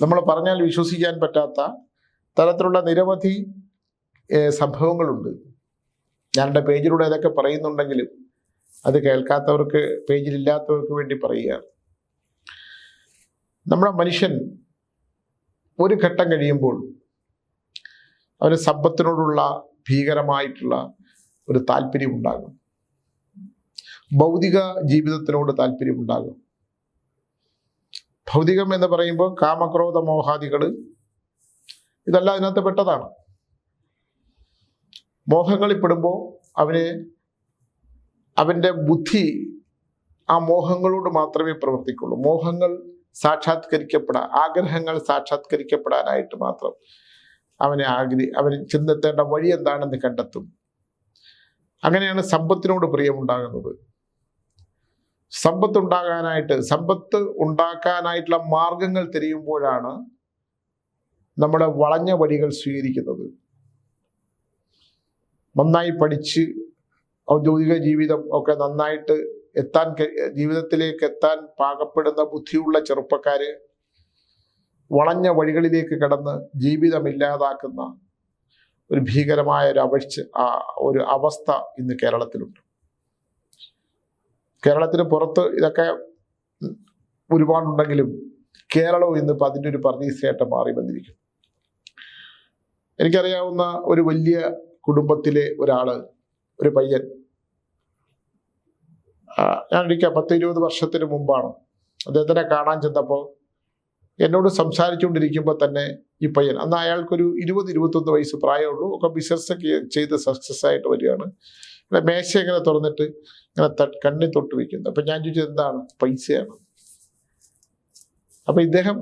നമ്മൾ പറഞ്ഞാൽ വിശ്വസിക്കാൻ പറ്റാത്ത തരത്തിലുള്ള നിരവധി സംഭവങ്ങളുണ്ട്. ഞാൻ എന്റെ പേജിലൂടെ അതൊക്കെ പറയുന്നുണ്ടെങ്കിലും അത് കേൾക്കാത്തവർക്ക് പേജിലില്ലാത്തവർക്ക് വേണ്ടി പറയുകയാണ്. നമ്മുടെ മനുഷ്യൻ ഒരു ഘട്ടം കഴിയുമ്പോൾ അവന് സമ്പത്തിനോടുള്ള ഭീകരമായിട്ടുള്ള ഒരു താല്പര്യമുണ്ടാകും. ഭൗതിക ജീവിതത്തിനോട് താല്പര്യം ഉണ്ടാകും ഭൗതികം എന്ന് പറയുമ്പോൾ കാമക്രോധ മോഹാദികൾ. ഇതെല്ലാം അതിനകത്ത് പെട്ടതാണ്. മോഹങ്ങളിൽ പെടുമ്പോൾ അവന് അവന്റെ ബുദ്ധി ആ മോഹങ്ങളോട് മാത്രമേ പ്രവർത്തിക്കുള്ളൂ. മോഹങ്ങൾ സാക്ഷാത്കരിക്കപ്പെടാൻ ആഗ്രഹങ്ങൾ സാക്ഷാത്കരിക്കപ്പെടാനായിട്ട് മാത്രം അവനെ ആഗ്രഹി അവന് ചെന്നെത്തേണ്ട വഴി എന്താണെന്ന് കണ്ടെത്തും. അങ്ങനെയാണ് സമ്പത്തിനോട് പ്രിയമുണ്ടാകുന്നത്. സമ്പത്ത് ഉണ്ടാകാനായിട്ട് സമ്പത്ത് ഉണ്ടാക്കാനായിട്ടുള്ള മാർഗങ്ങൾ തിരിയുമ്പോഴാണ് നമ്മുടെ വളഞ്ഞ വഴികൾ സ്വീകരിക്കുന്നത്. നന്നായി പഠിച്ച് ഔദ്യോഗിക ജീവിതം ഒക്കെ നന്നായിട്ട് എത്താൻ ജീവിതത്തിലേക്ക് എത്താൻ പാകപ്പെടുന്ന ബുദ്ധിയുള്ള ചെറുപ്പക്കാര് വളഞ്ഞ വഴികളിലേക്ക് കടന്ന് ജീവിതം ഇല്ലാതാക്കുന്ന ഒരു ഭീകരമായ ഒരു അവഴ്ച ഒരു അവസ്ഥ ഇന്ന് കേരളത്തിലുണ്ട്. കേരളത്തിന് പുറത്ത് ഇതൊക്കെ ഒരുപാടുണ്ടെങ്കിലും കേരളവും ഇന്നിപ്പോൾ അതിന്റെ ഒരു പ്രതീക്ഷയായിട്ട് മാറി വന്നിരിക്കും എനിക്കറിയാവുന്ന ഒരു വലിയ കുടുംബത്തിലെ ഒരാൾ ഒരു പയ്യൻ. ഞാൻ ഒരിക്കൽ പത്ത് ഇരുപത് വർഷത്തിന് മുമ്പാണ് അദ്ദേഹത്തിനെ കാണാൻ ചെന്നപ്പോൾ എന്നോട് സംസാരിച്ചുകൊണ്ടിരിക്കുമ്പോൾ തന്നെ ഈ പയ്യൻ അന്ന് അയാൾക്കൊരു ഇരുപത് ഇരുപത്തൊന്ന് വയസ്സ് പ്രായമുള്ളൂ ഒക്കെ ബിസിനസ് ചെയ്ത് സക്സസ് ആയിട്ട് വരികയാണ്. ഇങ്ങനെ മേശ ഇങ്ങനെ തുറന്നിട്ട് ഇങ്ങനെ കണ്ണി തൊട്ട് വയ്ക്കുന്നു അപ്പം ഞാൻ ചോദിച്ചത് എന്താണ്? പൈസയാണ്. അപ്പം ഇദ്ദേഹം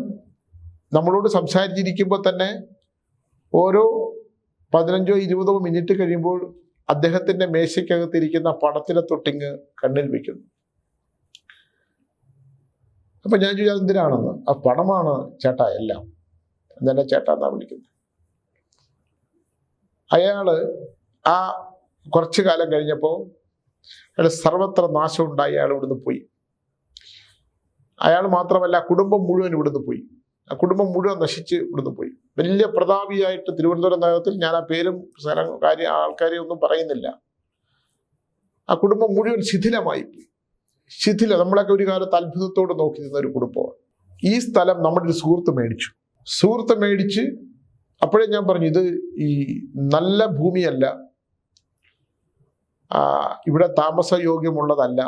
നമ്മളോട് സംസാരിച്ചിരിക്കുമ്പോൾ തന്നെ ഓരോ പതിനഞ്ചോ ഇരുപതോ മിനിറ്റ് കഴിയുമ്പോൾ അദ്ദേഹത്തിന്റെ മേശയ്ക്കകത്തിരിക്കുന്ന പണത്തിനെ തൊട്ടിങ് കണ്ണിൽ വെക്കുന്നു. അപ്പൊ ഞാൻ ചോദിച്ചത് എന്തിനാണെന്ന് ആ പണമാണ് ചേട്ടാ എല്ലാം. എന്നെ ചേട്ടാ എന്നാ വിളിക്കുന്നത്. അയാൾ ആ കുറച്ചു കാലം കഴിഞ്ഞപ്പോൾ അയാൾ സർവത്ര നാശം ഉണ്ടായി അയാൾ ഇവിടുന്ന് പോയി. അയാൾ മാത്രമല്ല കുടുംബം മുഴുവൻ ഇവിടുന്ന് പോയി. ആ കുടുംബം മുഴുവൻ നശിച്ച് ഇവിടുന്ന് പോയി. വലിയ പ്രതാപിയായിട്ട് തിരുവനന്തപുരം നഗരത്തിൽ ഞാൻ ആ പേരും സ്ഥലം കാര്യം ആൾക്കാരെ ഒന്നും പറയുന്നില്ല. ആ കുടുംബം മുഴുവൻ ശിഥിലമായി പോയി. ശിഥില നമ്മളൊക്കെ ഒരു കാലത്ത് അത്ഭുതത്തോട് നോക്കി നിന്ന ഒരു കുടുംബമാണ്. ഈ സ്ഥലം നമ്മുടെ ഒരു സുഹൃത്ത് മേടിച്ചു. സുഹൃത്ത് മേടിച്ച് അപ്പോഴേ ഞാൻ പറഞ്ഞു ഇത് ഈ നല്ല ഭൂമിയല്ല ഇവിടെ താമസയോഗ്യമുള്ളതല്ല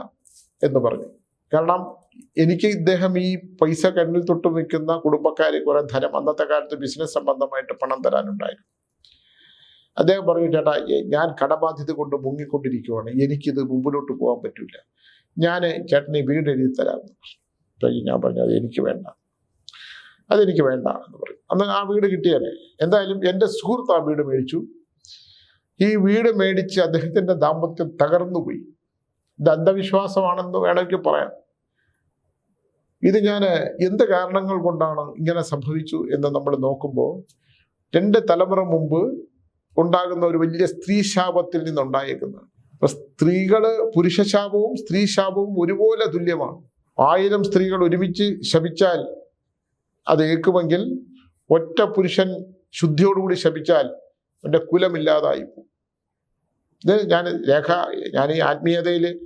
എന്ന് പറഞ്ഞു. കാരണം എനിക്ക് ഇദ്ദേഹം ഈ പൈസ കണ്ണിൽ തൊട്ട് നിൽക്കുന്ന കുടുംബക്കാരെ കുറെ ധനം അന്നത്തെ കാലത്ത് ബിസിനസ് സംബന്ധമായിട്ട് പണം തരാനുണ്ടായിരുന്നു. അദ്ദേഹം പറഞ്ഞു ചേട്ടാ ഞാൻ കടബാധ്യത കൊണ്ട് മുങ്ങിക്കൊണ്ടിരിക്കുവാണ്. എനിക്കിത് മുമ്പിലോട്ട് പോകാൻ പറ്റില്ല ഞാൻ ചേട്ടനെ വീട് എഴുതി തരാമെന്ന്. ഞാൻ പറഞ്ഞു അത് എനിക്ക് വേണ്ട. അതെനിക്ക് വേണ്ട എന്ന് പറയും അന്ന് ആ വീട് കിട്ടിയാലേ. എന്തായാലും എന്റെ സുഹൃത്ത് ആ വീട് മേടിച്ചു. ഈ വീട് മേടിച്ച് അദ്ദേഹത്തിന്റെ ദാമ്പത്യം തകർന്നുപോയി ഇത് അന്ധവിശ്വാസമാണെന്ന് വേണമെങ്കിൽ പറയാം. ഇത് ഞാൻ എന്ത് കാരണങ്ങൾ കൊണ്ടാണ് ഇങ്ങനെ സംഭവിച്ചു എന്ന് നമ്മൾ നോക്കുമ്പോൾ രണ്ട് തലമുറ മുമ്പ് ഉണ്ടാകുന്ന ഒരു വലിയ സ്ത്രീ ശാപത്തിൽ നിന്നുണ്ടായേക്കുന്നത്. അപ്പൊ സ്ത്രീകൾ പുരുഷശാപവും സ്ത്രീ ശാപവും ഒരുപോലെ തുല്യമാണ്. ആയിരം സ്ത്രീകൾ ഒരുമിച്ച് ശപിച്ചാൽ അത് ഏക്കുമെങ്കിൽ ഒറ്റ പുരുഷൻ ശുദ്ധിയോടുകൂടി ശപിച്ചാൽ അവന്റെ കുലമില്ലാതായി പോകും ഇത് ഞാൻ രേഖ ഞാൻ ഈ ആത്മീയതയിൽ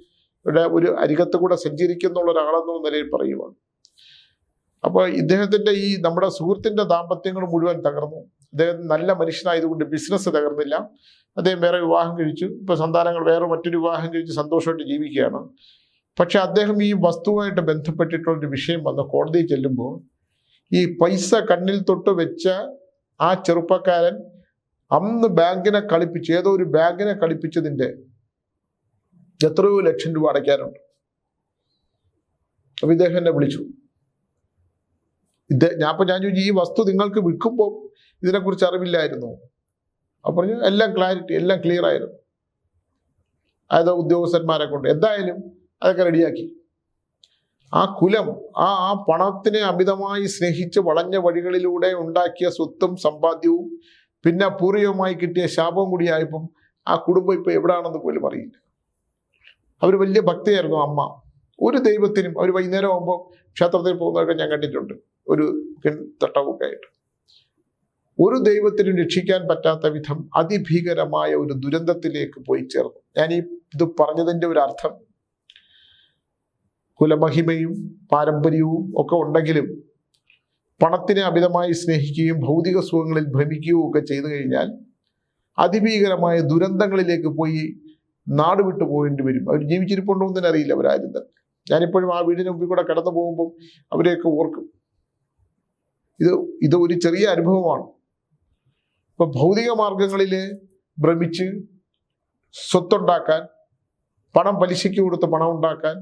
ഒരു അരികത്ത് കൂടെ സഞ്ചരിക്കുന്നുള്ള ഒരാളെന്ന നിലയിൽ പറയുവാണ്. അപ്പോൾ ഇദ്ദേഹത്തിന്റെ ഈ നമ്മുടെ സുഹൃത്തിന്റെ ദാമ്പത്യങ്ങൾ മുഴുവൻ തകർന്നു. അദ്ദേഹം നല്ല മനുഷ്യനായതുകൊണ്ട് ബിസിനസ് തകർന്നില്ല. അദ്ദേഹം വേറെ വിവാഹം കഴിച്ചു. ഇപ്പോൾ സന്താനങ്ങൾ വേറെ മറ്റൊരു വിവാഹം കഴിച്ച് സന്തോഷമായിട്ട് ജീവിക്കുകയാണ്. പക്ഷേ അദ്ദേഹം ഈ വസ്തുവായിട്ട് ബന്ധപ്പെട്ടിട്ടുള്ളൊരു വിഷയം വന്ന് കോടതിയിൽ ചെല്ലുമ്പോൾ ഈ പൈസ കണ്ണിൽ തൊട്ട് വെച്ച ആ ചെറുപ്പക്കാരൻ അന്ന് ബാങ്കിനെ കളിപ്പിച്ച് ഏതോ ഒരു ബാങ്കിനെ കളിപ്പിച്ചതിന്റെ എത്രയോ ലക്ഷം രൂപ അടയ്ക്കാനുണ്ട്. അപ്പൊ ഇദ്ദേഹം എന്നെ വിളിച്ചു. ഇദ്ദേഹം ഞാൻ അപ്പം ഞാൻ ചോദിച്ചു ഈ വസ്തു നിങ്ങൾക്ക് വിൽക്കുമ്പോൾ ഇതിനെക്കുറിച്ച് അറിവില്ലായിരുന്നു? അപ്പൊ പറഞ്ഞു എല്ലാം ക്ലാരിറ്റി എല്ലാം ക്ലിയർ ആയിരുന്നു. അതായത് ഉദ്യോഗസ്ഥന്മാരെ കൊണ്ട്. എന്തായാലും അതൊക്കെ റെഡിയാക്കി. ആ കുലം ആ ആ പണത്തിനെ അമിതമായി സ്നേഹിച്ച് വളഞ്ഞ വഴികളിലൂടെ ഉണ്ടാക്കിയ സ്വത്തും സമ്പാദ്യവും പിന്നെ പൂർവികമായി കിട്ടിയ ശാപം കൂടിയായപ്പം ആ കുടുംബം ഇപ്പൊ എവിടാണെന്ന് പോലും അറിയില്ല. അവർ വലിയ ഭക്തിയായിരുന്നു അമ്മ. ഒരു ദൈവത്തിനും അവർ വൈകുന്നേരം ആകുമ്പോൾ ക്ഷേത്രത്തിൽ പോകുന്നതൊക്കെ ഞാൻ കണ്ടിട്ടുണ്ട്. ഒരു തട്ടവൊക്കെ ആയിട്ട്. ഒരു ദൈവത്തിനും രക്ഷിക്കാൻ പറ്റാത്ത വിധം അതിഭീകരമായ ഒരു ദുരന്തത്തിലേക്ക് പോയി ചേർന്നു. ഞാൻ ഈ ഇത് പറഞ്ഞതിന്റെ ഒരു അർത്ഥം കുലമഹിമയും പാരമ്പര്യവും ഒക്കെ ഉണ്ടെങ്കിലും പണത്തിനെ അമിതമായി സ്നേഹിക്കുകയും ഭൗതിക സുഖങ്ങളിൽ ഭ്രമിക്കുകയും ഒക്കെ ചെയ്തു കഴിഞ്ഞാൽ അതിഭീകരമായ ദുരന്തങ്ങളിലേക്ക് പോയി നാട് വിട്ടു പോകേണ്ടി വരും. അവർ ജീവിച്ചിരിപ്പുണ്ടോ എന്ന് തന്നെ അറിയില്ല അവരാരും തന്നെ. ഞാനിപ്പോഴും ആ വീടിന് മുമ്പിൽ കൂടെ കടന്നു പോകുമ്പോൾ അവരെയൊക്കെ ഓർക്കും. ഇത് ഇത് ഒരു ചെറിയ അനുഭവമാണ്. ഇപ്പൊ ഭൗതിക മാർഗങ്ങളിൽ ഭ്രമിച്ച് സ്വത്തുണ്ടാക്കാൻ പണം പലിശയ്ക്ക് കൊടുത്ത് പണം ഉണ്ടാക്കാൻ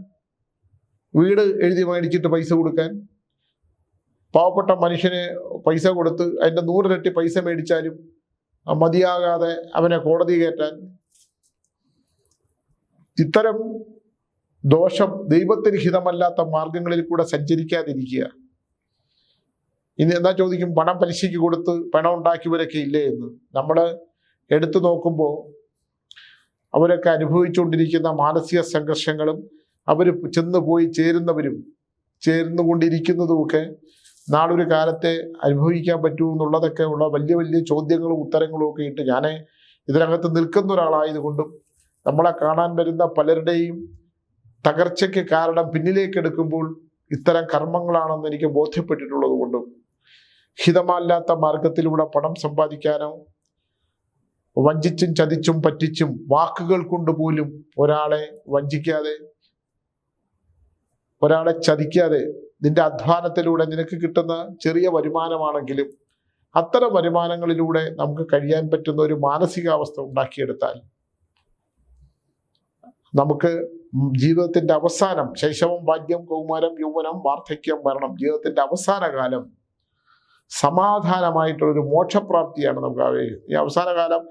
വീട് എഴുതി മേടിച്ചിട്ട് പൈസ കൊടുക്കാൻ പാവപ്പെട്ട മനുഷ്യന് പൈസ കൊടുത്ത് അതിന്റെ നൂറിരട്ടി പൈസ മേടിച്ചാലും മതിയാകാതെ അവനെ കോടതി കയറ്റാൻ ഇത്തരം ദോഷം ദൈവത്തിന് ഹിതമല്ലാത്ത മാർഗങ്ങളിൽ കൂടെ സഞ്ചരിക്കാതിരിക്കുക. ഇനി എന്താ ചോദിക്കും? പണം പലിശയ്ക്ക് കൊടുത്ത് പണം ഉണ്ടാക്കിയവരൊക്കെ ഇല്ലേ എന്ന്. നമ്മൾ എടുത്തു നോക്കുമ്പോൾ അവരൊക്കെ അനുഭവിച്ചുകൊണ്ടിരിക്കുന്ന മാനസിക സംഘർഷങ്ങളും അവർ ചെന്ന് പോയി ചേരുന്നവരും ചേർന്നുകൊണ്ടിരിക്കുന്നതുമൊക്കെ നാളൊരു കാലത്തെ അനുഭവിക്കാൻ പറ്റുമോ എന്നുള്ളതൊക്കെ ഉള്ള വലിയ വലിയ ചോദ്യങ്ങളും ഉത്തരങ്ങളും ഒക്കെ ഇട്ട് ഞാൻ ഇതിനകത്ത് നിൽക്കുന്ന ഒരാളായതുകൊണ്ടും നമ്മളെ കാണാൻ വരുന്ന പലരുടെയും തകർച്ചയ്ക്ക് കാരണം പിന്നിലേക്ക് എടുക്കുമ്പോൾ ഇത്തരം കർമ്മങ്ങളാണെന്ന് എനിക്ക് ബോധ്യപ്പെട്ടിട്ടുള്ളത് കൊണ്ടും ഹിതമല്ലാത്ത മാർഗത്തിലൂടെ പണം സമ്പാദിക്കാനോ വഞ്ചിച്ചും ചതിച്ചും പറ്റിച്ചും വാക്കുകൾ കൊണ്ട് പോലും ഒരാളെ വഞ്ചിക്കാതെ ഒരാളെ ചതിക്കാതെ നിന്റെ അധ്വാനത്തിലൂടെ നിനക്ക് കിട്ടുന്ന ചെറിയ വരുമാനമാണെങ്കിലും അത്തരം വരുമാനങ്ങളിലൂടെ നമുക്ക് കഴിയാൻ പറ്റുന്ന ഒരു മാനസികാവസ്ഥ ഉണ്ടാക്കിയെടുത്താൽ നമുക്ക് ജീവിതത്തിന്റെ അവസാനം ശൈശവം ഭാഗ്യം കൗമാരം യൗവനം വാർദ്ധക്യം മരണം ജീവിതത്തിന്റെ അവസാന കാലം സമാധാനമായിട്ടുള്ളൊരു മോക്ഷപ്രാപ്തിയാണ് നമുക്ക് ആഗ്രഹിക്കുന്നത് ഈ അവസാന കാലം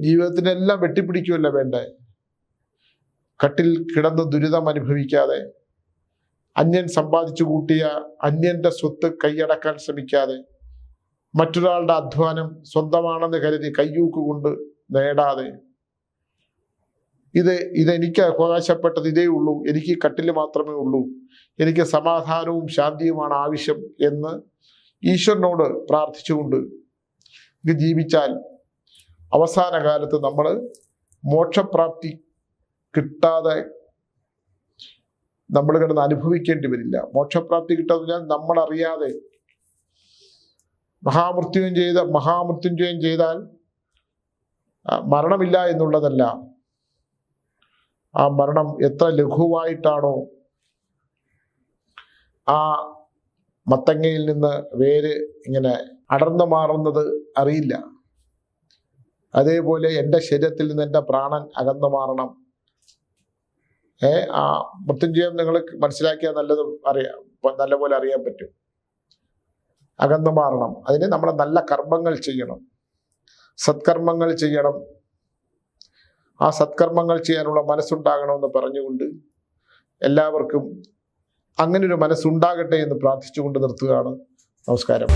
ജീവിതത്തിനെല്ലാം എല്ലാം വെട്ടിപ്പിടിക്കുമല്ല വേണ്ടേ? കട്ടിൽ കിടന്ന് ദുരിതം അനുഭവിക്കാതെ അന്യൻ സമ്പാദിച്ചു കൂട്ടിയ അന്യന്റെ സ്വത്ത് കൈയടക്കാൻ ശ്രമിക്കാതെ മറ്റൊരാളുടെ അധ്വാനം സ്വന്തമാണെന്ന് കരുതി കയ്യൂക്ക് കൊണ്ട് നേടാതെ. ഇത് ഇതെനിക്ക് അവകാശപ്പെട്ടത് ഇതേ ഉള്ളൂ. എനിക്ക് കട്ടിൽ മാത്രമേ ഉള്ളൂ. എനിക്ക് സമാധാനവും ശാന്തിയുമാണ് ആവശ്യം എന്ന് ഈശ്വരനോട് പ്രാർത്ഥിച്ചുകൊണ്ട് ഇത് ജീവിച്ചാൽ അവസാന കാലത്ത് നമ്മൾ മോക്ഷപ്രാപ്തി കിട്ടാതെ നമ്മൾ കിടന്ന് അനുഭവിക്കേണ്ടി വരില്ല. മോക്ഷപ്രാപ്തി കിട്ടാതെ നമ്മൾ അറിയാതെ മഹാമൃത്യുവും ചെയ്ത മഹാമൃത്യുഞ്ജയം ചെയ്താൽ മരണമില്ല എന്നുള്ളതല്ല. ആ മരണം എത്ര ലഘുവായിട്ടാണോ ആ മത്തങ്ങയിൽ നിന്ന് വേര് ഇങ്ങനെ അടർന്നു മാറുന്നത് അറിയില്ല. അതേപോലെ എന്റെ ശരീരത്തിൽ നിന്ന് എന്റെ പ്രാണൻ അകന്നു മാറണം. ആ മൃത്യുഞ്ജയം നിങ്ങൾ മനസ്സിലാക്കിയാൽ നല്ലത് അറിയാം നല്ലപോലെ അറിയാൻ പറ്റും. അകന്നു മാറണം. അതിന് നമ്മൾ നല്ല കർമ്മങ്ങൾ ചെയ്യണം. സത്കർമ്മങ്ങൾ ചെയ്യണം. ആ സത്കർമ്മങ്ങൾ ചെയ്യാനുള്ള മനസ്സുണ്ടാകണമെന്ന് പറഞ്ഞുകൊണ്ട് എല്ലാവർക്കും അങ്ങനെ ഒരു മനസ്സുണ്ടാകട്ടെ എന്ന് പ്രാർത്ഥിച്ചുകൊണ്ട് നിർത്തുകയാണ്. നമസ്കാരം.